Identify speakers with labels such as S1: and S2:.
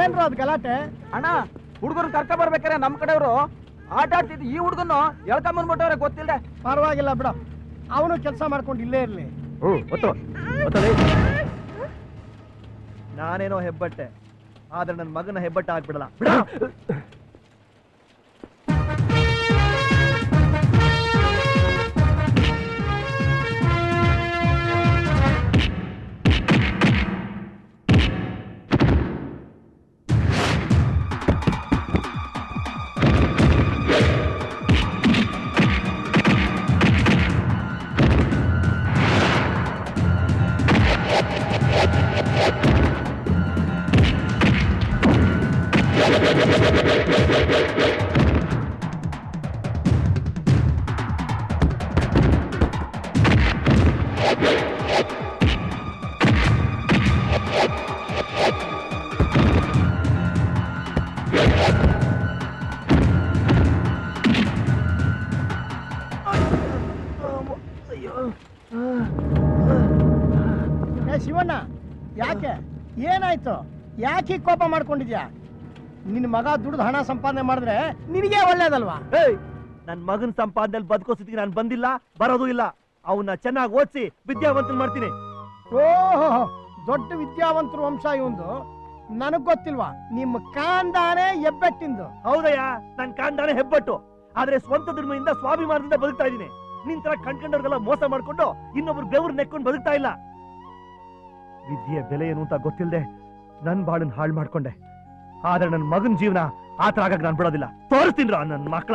S1: ಏನ್ರ ಅದ್ ಗಲಾಟೆ?
S2: ಅಣ್ಣ ಹುಡುಗರು ಕರ್ಕ ಬರ್ಬೇಕಾರೆ ನಮ್ ಕಡೆಯವರು ಆಟ ಆಡ್ತಿದ್ದು ಈ ಹುಡುಗನ್ನು ಎಳ್ಕೊಂಬಂದ್ಬಿಟ್ಟವ್ರೆ ಗೊತ್ತಿಲ್ಲ
S1: ಪರವಾಗಿಲ್ಲ ಬಿಡ. ಅವನು ಕೆಲಸ ಮಾಡ್ಕೊಂಡು ಇಲ್ಲೇ ಇರ್ಲಿ.
S3: ನಾನೇನೋ ಹೆಬ್ಬಟ್ಟೆ ಆದ್ರೆ ನನ್ನ ಮಗನ ಹೆಬ್ಬಟ್ಟ ಆಗ್ಬಿಡಲ್ಲ.
S1: ಶಿವಣ್ಣ ಯಾಕೆ? ಏನಾಯ್ತು? ಯಾಕೆ ಕೋಪ ಮಾಡ್ಕೊಂಡಿದ್ಯಾ? ನಿನ್ನ ಮಗ ದುಡ್ದು ಹಣ ಸಂಪಾದನೆ ಮಾಡಿದ್ರೆ ನಿನಗೆ ಒಳ್ಳೇದಲ್ವಾ?
S3: ಏಯ್ ನನ್ ಮಗನ್ ಸಂಪಾದನೆ ಬದುಕೋ ಸ್ಥಿತಿಗೆ ನಾನು ಬಂದಿಲ್ಲ ಬರೋದು ಇಲ್ಲ. ಅವನ್ನ ಚೆನ್ನಾಗಿ ಓದಿಸಿ ವಿದ್ಯಾವಂತನ್ ಮಾಡ್ತೀನಿ.
S1: ಓಹೋ ದೊಡ್ಡ ವಿದ್ಯಾವಂತರು ವಂಶ ಇವಂದು. ನನಗ್ ಗೊತ್ತಿಲ್ವಾ ನಿಮ್ಮ ಕಾಂದಾನೆ ಹೆಬ್ಬೆಟ್ಟಿಂದು.
S3: ಹೌದಯ್ಯ ನನ್ ಕಾಂದಾನೆ ಹೆಬ್ಬಟ್ಟು. ಆದ್ರೆ ಸ್ವಂತ ದುರ್ಮೆಯಿಂದ ಸ್ವಾಭಿಮಾನದಿಂದ ಬದುಕ್ತಾ ಇದೀನಿ ನಿನ್ ತರ ಕಣ್ಕಂಡವ್ರಿಗೆಲ್ಲ ಮೋಸ ಮಾಡ್ಕೊಂಡು ಇನ್ನೊಬ್ರು ಬೆವ್ರು ನೆಕ್ಕೊಂಡು ಬದುಕ್ತಾ ಇಲ್ಲ. ವಿದ್ಯೆ ಬೆಲೆ ಏನು ಅಂತ ಗೊತ್ತಿಲ್ಲದೆ ನನ್ ಬಾಳನ್ ಹಾಳು ಮಾಡ್ಕೊಂಡೆ. ಆದ್ರೆ ನನ್ ಮಗನ್ ಜೀವನ ಆತರ ಆಗಕ್ಕೆ ನಾನ್ ಬಿಡೋದಿಲ್ಲ. ತೋರಿಸ್ತೀನಿ ನನ್ ಮಕ್ಳ.